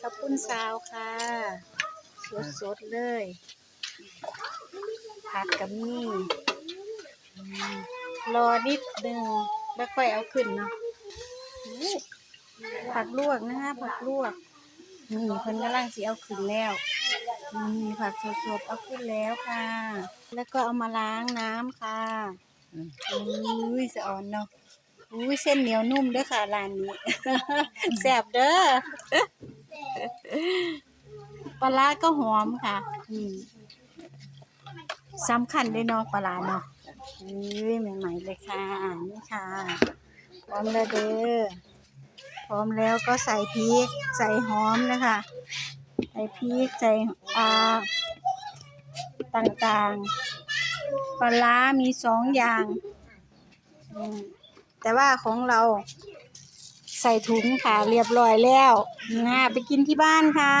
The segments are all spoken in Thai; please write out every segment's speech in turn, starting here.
ข้าวปุ้นซาวค่ะสดๆเลยผักกับนี่รอนิดหนึ่งแล้วค่อยเอาขึ้นเนาะผักลวกนะคะผักลวกนี่เพิ่นกำลังสิเอาขึ้นแล้วนี่ผักสดๆเอาขึ้นแล้วค่ะ แล้วก็เอามาล้างน้ำค่ะอุ้ยสะอ่อนเนาะอุ้ยเส้นเหนียวนุ่มเด้อค่ะร้านนี้แซ่บเด้อ ปลาร้าก็หอมค่ะอืมสำคัญด้วยเนาะปลาร้าเนาะอุ้ยใหม่ๆเลยค่ะนี่ค่ะ พร้อมแล้วเด้อพร้อมแล้วก็ใส่พริกใส่หอมนะคะใส่พริกใส่อ่าต่างๆปลาร้ามีสองอย่าง แต่ว่าของเรา ใส่ถุงค่ะ เรียบร้อยแล้วนะไปกินที่บ้านค่ะ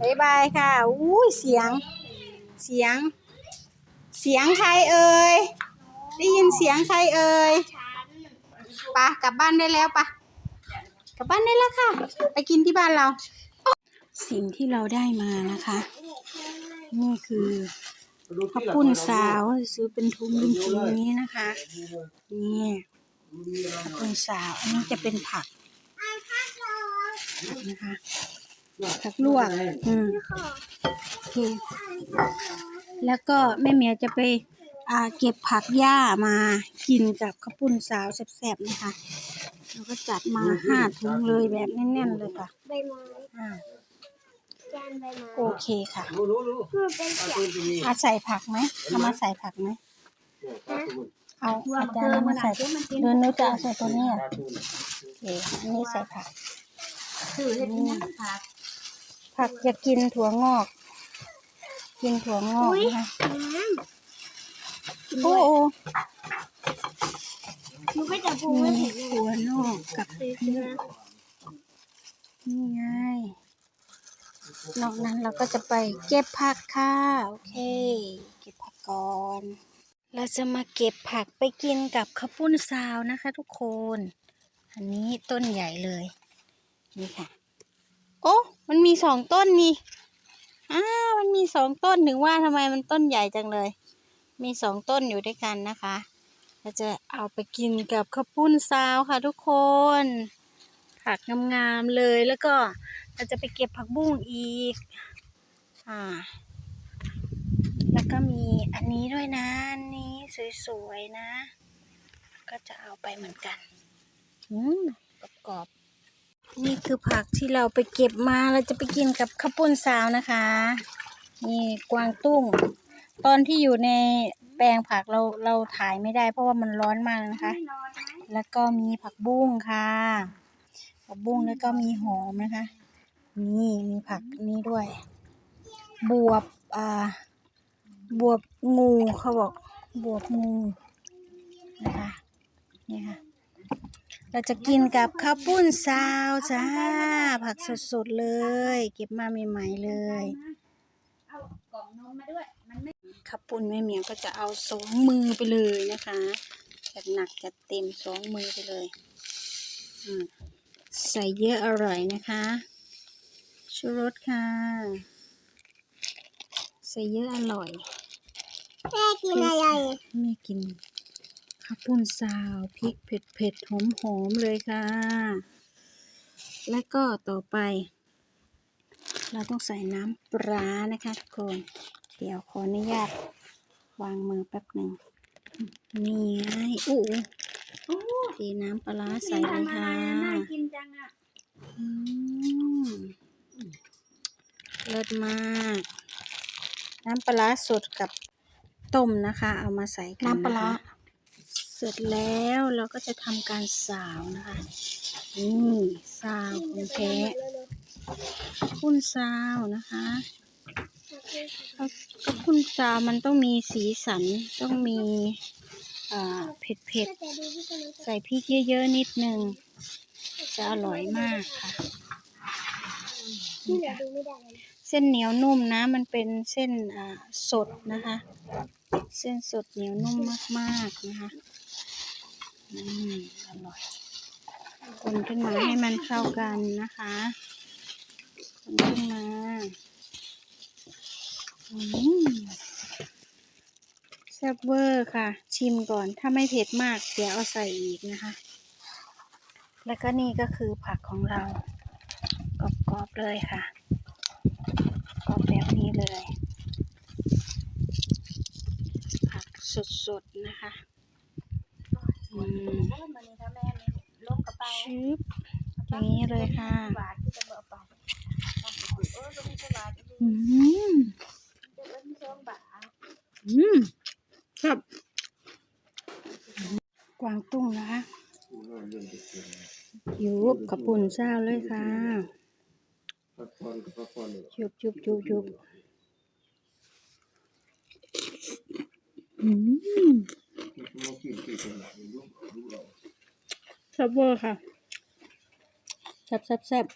บ๊ายบายค่ะอู้ยเสียง เสียง เสียงใครเอ่ยได้ยินเสียงใครเอ่ยปะกลับบ้านได้แล้วปะกลับบ้านได้แล้วค่ะ ไปกินที่บ้านเรา สิ่งที่เราได้มานะคะ นี่คือข้าวปุ้นสาวซื้อเป็นทุงเป็นทุงนี้นะคะ นี่ ข้าวปุ้นสาวอันนี้จะเป็นผักผักนะคะผักลวกอืมโอเคแล้วก็แม่เมียจะไปอ่าเก็บผักหญ้ามากินกับข้าวปุ้นสาวแซ่บๆนะคะเราก็จัดมาห้าถุงเลยแบบแน่นๆเลยค่ะใบไม้อ่าจานใบไม้โอเคค่ะรู้รู้รู้คือเป็นเสียงเอาใส่ผักไหมเอามาใส่ผักไหม เอาอาจารย์เอามาใส่เดือนนู้จะเอาใส่ตัวเนี้ยโอเคอันนี้ใส่ผักคือเห็ดนะผักผักจะกินถั่วงอก กินถั่วงอกนะคะน้โอ้โหำมันก็จะพูดมีว่าเห็ดถั่วนอกกับนะนี่ไงนอกนั้นเราก็จะไปเก็บผักค่ะ โอเค เก็บผักก่อน เราจะมาเก็บผักไปกินกับข้าวปุ้นซาวนะคะทุกคน อันนี้ต้นใหญ่เลย นี่ค่ะ โอ้มันมีสองต้นนี่อ้ามันมีสองต้นถึงว่าทำไมมันต้นใหญ่จังเลย มีสองต้นอยู่ด้วยกันนะคะ เราจะเอาไปกินกับข้าวปุ้นซาวค่ะทุกคน ผักงามๆเลยแล้วก็เราจะไปเก็บผักบุ้งอีก อ่า แล้วก็มีอันนี้ด้วยนะนนี้ สวยๆนะ ก็จะเอาไปเหมือนกันอืมกรอบๆนี่คือผักที่เราไปเก็บมาเราจะไปกินกับข้าวปุ้นซาวนะคะ นี่กวางตุ้ง ตอนที่อยู่ในแปลงผักเราเราถ่ายไม่ได้ เพราะว่ามันร้อนมากนะคะ แล้วก็มีผักบุ้งค่ะ ผักบุ้งแล้วก็มีหอมนะคะ นี่มีผักนี้ด้วย บวบอ่าบวบงูเขาบอก บวบงูนะคะนี่ค่ะ เราจะกินกับข้าวปุ้นซาวจ้า ผักสดๆเลย เก็บมาใหม่ๆเลยเลยข้าวปุ้นแม่เหมียวก็จะเอาสองมือไปเลยนะคะจัดหนักจัดเต็มสองมือไปเลยอืมใส่เยอะอร่อยนะคะชูรสค่ะ ใส่เยอะอร่อย แม่กินอะไรแม่กินข้าวปุ้นซาวพริกเผ็ดเผ็ดหอมหอมๆเลยค่ะ แล้วก็ต่อไป เราต้องใส่น้ำปลานะคะทุกคนเดี๋ยวขออนุญาตวางมือแป๊บหนึ่งนี่ไงอู้หูเทน้ำปลาร้าใส่เลยค่ะน่ากินจังอะอืมเลิศมาก น้ำปลาร้าสดกับ ต้มนะคะ เอามาใส่กันน้ำปลาร้านะคะเสร็จแล้วเราก็จะทำการสาวนะคะนี่สาวของแท้คุณสาวนะคะข้าวข้าวคุณสาวมันต้องมีสีสันต้องมีอ่าเผ็ดเผ็ดๆใส่พริกเยอะๆนิดนึงจะอร่อยมากค่ะที่เหลือดูไม่ได้เลยเส้นเหนียวนุ่มนะ มันเป็นเส้นอ่าสดนะคะ เส้นสดเหนียวนุ่มมากๆนะคะอืมอร่อย คนขึ้นมาให้มันเข้ากันนะคะ คนขึ้นมาอืมแซ่บเวอร์ค่ะ ชิมก่อน ถ้าไม่เผ็ดมาก เดี๋ยวเอาใส่อีกนะคะ แล้วก็นี่ก็คือผักของเรากรอบๆเลยค่ะ กรอบแบบนี้เลย ผัก สดๆนะคะอืมโอ้ยมันนี่ถ้าแม่นี่ลงกระเป๋าชึบอย่างนี้เลยค่ะหวานที่จะเอาไปเออก็ไม่ใช่หวานจะอืมเอิ้นช่วงบ่าอืมครับกวางตุ้งนะคะยุบกับปุ่นเช้าเลยค่ะพักผ่อนกับพักผ่อนเลยยุบยุบยุบยุบอืม มากินกินกันหลังลูกลูกเรา แซ่บเวอร์ค่ะแซ่บแซ่บแซ่บ